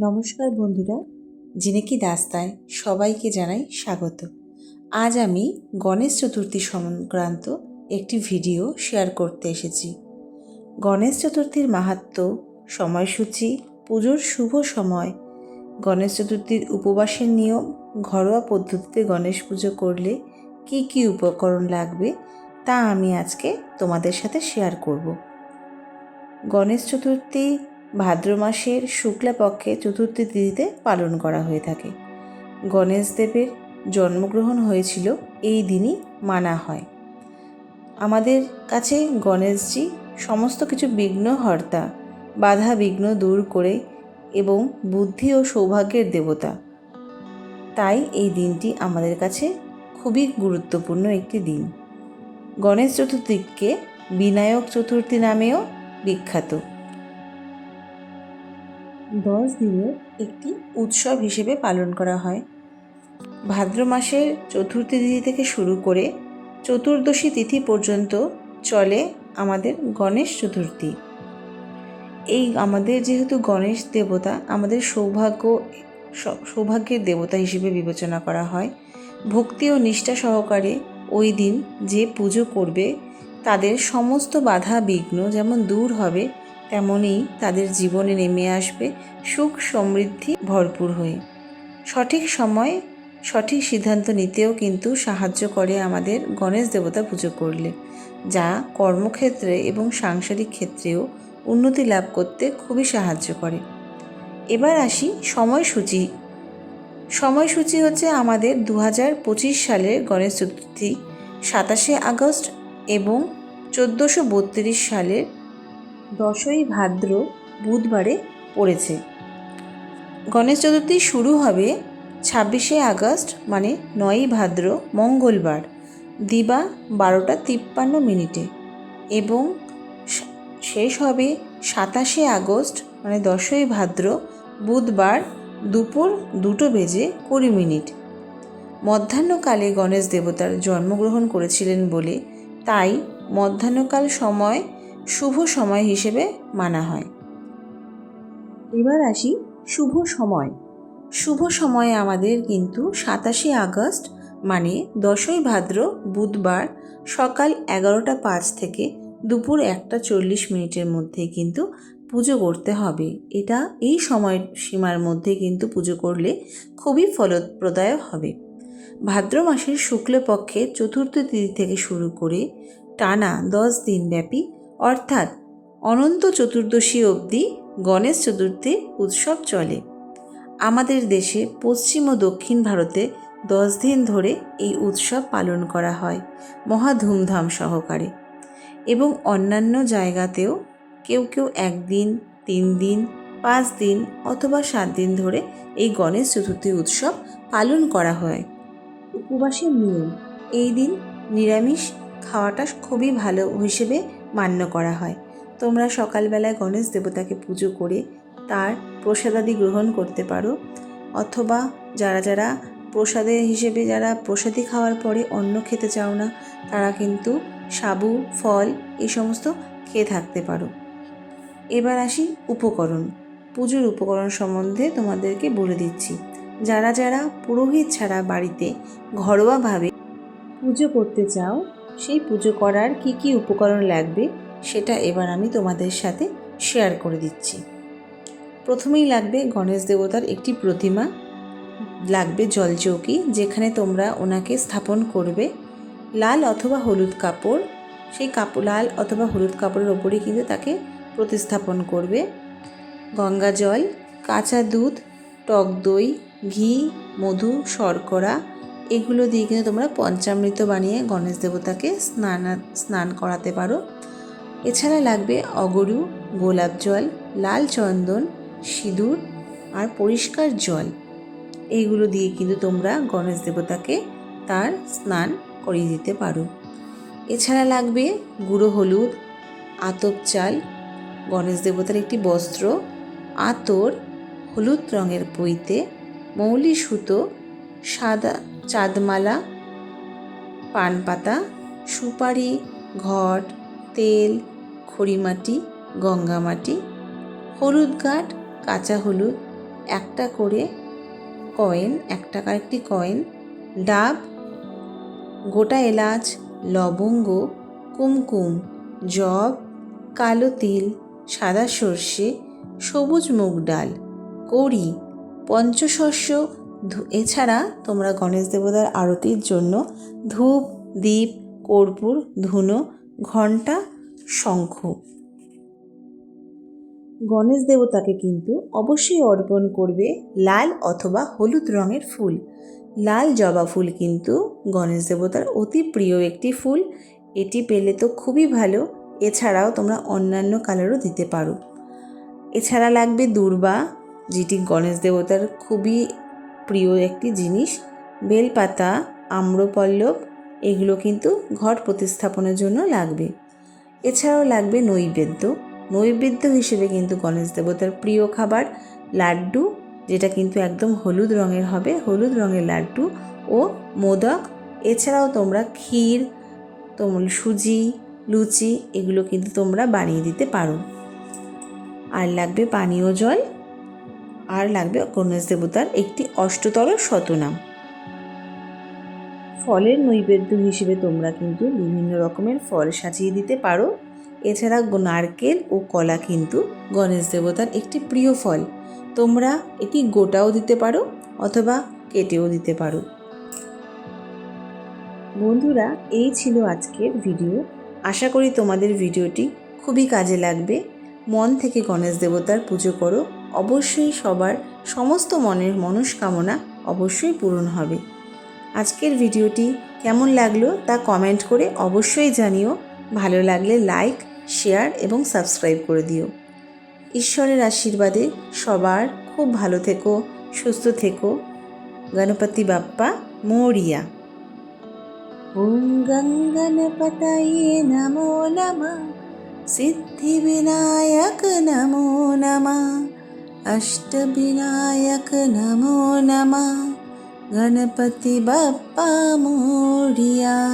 নমস্কার বন্ধুরা জিনেকি দাস্তায়, সবাইকে জানাই স্বাগত। আজ আমি গণেশ চতুর্থী সংক্রান্ত একটি ভিডিও শেয়ার করতে এসেছি। গণেশ চতুর্থীর মাহাত্ম্য সময়সূচি, পুজোর শুভ সময়, গণেশ চতুর্থীর উপবাসের নিয়ম, ঘরোয়া পদ্ধতিতে গণেশ পুজো করলে কি কি উপকরণ লাগবে, তা আমি আজকে তোমাদের সাথে শেয়ার করব। গণেশ চতুর্থী ভাদ্র মাসের শুক্লাপক্ষে চতুর্থী তিথিতে পালন করা হয়ে থাকে। গণেশদেবের জন্মগ্রহণ হয়েছিল এই দিনই মানা হয়। আমাদের কাছে গণেশজি সমস্ত কিছু বিঘ্নহর্তা বাধা বিঘ্ন দূর করে এবং বুদ্ধি ও সৌভাগ্যের দেবতা। তাই এই দিনটি আমাদের কাছে খুবই গুরুত্বপূর্ণ একটি দিন। গণেশ চতুর্থীকে বিনায়ক চতুর্থী নামেও বিখ্যাত। দশ দিনের একটি উৎসব হিসেবে পালন করা হয়। ভাদ্র মাসের চতুর্থী তিথি থেকে শুরু করে চতুর্দশী তিথি পর্যন্ত চলে আমাদের গণেশ চতুর্থী। এই আমাদের যেহেতু গণেশ দেবতা, আমাদের সৌভাগ্য সৌভাগ্যের দেবতা হিসেবে বিবেচনা করা হয়। ভক্তি ও নিষ্ঠা সহকারে ওই দিন যে পুজো করবে, তাদের সমস্ত বাধা বিঘ্ন যেমন দূর হবে তেমনই তাদের জীবনে নেমে আসবে সুখ সমৃদ্ধি ভরপুর হয়ে। সঠিক সময়, সঠিক সিদ্ধান্ত নিতেও কিন্তু সাহায্য করে আমাদের গণেশ দেবতা পুজো করলে, যা কর্মক্ষেত্রে এবং সাংসারিক ক্ষেত্রেও উন্নতি লাভ করতে খুবই সাহায্য করে। এবার আসি সময়সূচি। সময়সূচি হচ্ছে আমাদের দু হাজার পঁচিশ সালের গণেশ চতুর্থী, সাতাশে আগস্ট এবং চোদ্দোশো বত্রিশ সালের দশই ভাদ্র বুধবারে পড়েছে। গণেশ চতুর্থী শুরু হবে ছাব্বিশে আগস্ট মানে নয়ই ভাদ্র, মঙ্গলবার। দিবা বারোটা তিপ্পান্ন মিনিটে এবং শেষ হবে সাতাশে আগস্ট মানে দশই ভাদ্র, বুধবার দুপুর দুটো বেজে কুড়ি মিনিট। মধ্যাহ্নকালে গণেশ দেবতার জন্মগ্রহণ করেছিলেন বলে তাই মধ্যাহ্নকাল সময় শুভ সময় হিসেবে মানা হয়। এবার আসি শুভ সময়। শুভ সময়ে আমাদের কিন্তু সাতাশে আগস্ট মানে দশই ভাদ্র বুধবার সকাল এগারোটা পাঁচ থেকে দুপুর একটা চল্লিশ মিনিটের মধ্যে কিন্তু পুজো করতে হবে। এটা এই সময় সীমার মধ্যে কিন্তু পুজো করলে খুবই ফলপ্রদায়ক হবে। ভাদ্র মাসের শুক্লপক্ষে চতুর্থ তিথি থেকে শুরু করে টানা দশ দিন ব্যাপী অর্থাৎ অনন্ত চতুর্দশী অবধি গণেশ চতুর্থীর উৎসব চলে। আমাদের দেশে পশ্চিম ও দক্ষিণ ভারতে দশ দিন ধরে এই উৎসব পালন করা হয় মহা ধুমধাম সহকারে এবং অন্যান্য জায়গাতেও কেউ কেউ একদিন, তিন দিন, পাঁচ দিন অথবা সাত দিন ধরে এই গণেশ চতুর্থী উৎসব পালন করা হয়। উপবাসের নিয়ম, এই দিন নিরামিষ খাওয়াটা খুবই ভালো হিসেবে মান্য করা হয়। তোমরা সকালবেলায় গণেশ দেবতাকে পুজো করে তার প্রসাদাদি গ্রহণ করতে পারো। অথবা যারা যারা প্রসাদের হিসেবে যারা প্রসাদি খাওয়ার পরে অন্ন খেতে চাও না, তারা কিন্তু সাবু, ফল এই সমস্ত খেয়ে থাকতে পারো। এবার আসি উপকরণ। পুজোর উপকরণ সম্বন্ধে তোমাদেরকে বলে দিচ্ছি। যারা যারা পুরোহিত ছাড়া বাড়িতে ঘরোয়াভাবে পুজো করতে চাও সেই পুজো করার কি কি উপকরণ লাগবে, সেটা এবার আমি তোমাদের সাথে শেয়ার করে দিচ্ছি। প্রথমেই লাগবে গণেশ দেবতার একটি প্রতিমা, লাগবে জলচৌকি যেখানে তোমরা ওনাকে স্থাপন করবে। লাল অথবা হলুদ কাপড়, সেই কাপড় লাল অথবা হলুদ কাপড়ের ওপরে কিন্তু তাকে প্রতিস্থাপন করবে। গঙ্গা জল, কাঁচা দুধ, টক দই, ঘি, মধু, শর্করা এগুলো দিয়ে কিন্তু তোমরা পঞ্চামৃত বানিয়ে গণেশ দেবতাকে স্নান স্নান করাতে পারো। এছাড়া লাগবে অগরু, গোলাপ জল, লাল চন্দন, সিঁদুর আর পরিষ্কার জল। এইগুলো দিয়ে কিন্তু তোমরা গণেশ দেবতাকে তার স্নান করিয়ে দিতে পারো। এছাড়া লাগবে গুঁড়ো হলুদ, আতপ চাল, গণেশ দেবতার একটি বস্ত্র, আতর, হলুদ রঙের পইতে, মৌলি সুতো, সাদা চাঁদমালা পান পাতা সুপারি, ঘট, তেল, খড়িমাটি, গঙ্গামাটি, হলুদ গাঁট, কাঁচা হলুদ, একটা করে কয়েন, এক টাকার একটি কয়েন, ডাব, গোটা এলাচ, লবঙ্গ, কুমকুম জব কালো তিল, সাদা সর্ষে, সবুজ মুগ ডাল, কড়ি, পঞ্চশস্য এছাড়া তোমরা গণেশ দেবতার আরতির জন্য ধূপ, দীপ, কর্পূর, ধুনো, ঘণ্টা, শঙ্খ। গণেশ দেবতাকে কিন্তু অবশ্যই অর্পণ করবে লাল অথবা হলুদ রঙের ফুল। লাল জবা ফুল কিন্তু গণেশ দেবতার অতি প্রিয় একটি ফুল। এটি পেলে তো খুবই ভালো, এছাড়াও তোমরা অন্যান্য কালারও দিতে পারো। এছাড়া লাগবে দূর্বা, যেটি গণেশ দেবতার খুবই প্রিয় একটি জিনিস, বেলপাতা, আম্রপল্লব, এগুলো কিন্তু ঘট প্রতিস্থাপনের জন্য লাগবে। এছাড়াও লাগবে নৈবেদ্য। নৈবেদ্য হিসেবে কিন্তু গণেশ দেবতার প্রিয় খাবার লাড্ডু, যেটা কিন্তু একদম হলুদ রঙের হবে। হলুদ রঙের লাড্ডু ও মোদক। এছাড়াও তোমরা ক্ষীর তোমরা সুজি, লুচি, এগুলো কিন্তু তোমরা বানিয়ে দিতে পারো। আর লাগবে পানীয় জল। আর লাগবে গণেশ দেবতার একটি অষ্টতর শতনাম। ফলের নৈবেদ্য হিসেবে তোমরা কিন্তু বিভিন্ন রকমের ফল সাজিয়ে দিতে পারো। এছাড়া নারকেল ও কলা কিন্তু গণেশ দেবতার একটি প্রিয় ফল। তোমরা এটি গোটাও দিতে পারো অথবা কেটেও দিতে পারো। বন্ধুরা, এই ছিল আজকের ভিডিও। আশা করি তোমাদের ভিডিওটি খুবই কাজে লাগবে। মন থেকে গণেশ দেবতার পুজো করো। অবশ্যই সবার সমস্ত মনের মনস্কামনা অবশ্যই পূরণ হবে। আজকের ভিডিওটি কেমন লাগল তা কমেন্ট করে অবশ্যই জানিও। ভালো লাগলে লাইক শেয়ার এবং সাবস্ক্রাইব করে দিও। ঈশ্বরের আশীর্বাদে সবার খুব ভালো থেকো, সুস্থ থেকো। গণপতি বাপ্পা, মরিয়া। ওম গঙ্গনপতয়ে নমো নমঃ। সিদ্ধিবিনায়ক নমো নমঃ। अष्टविनायक नमो नमः। गणपति बप्पा मूर्या।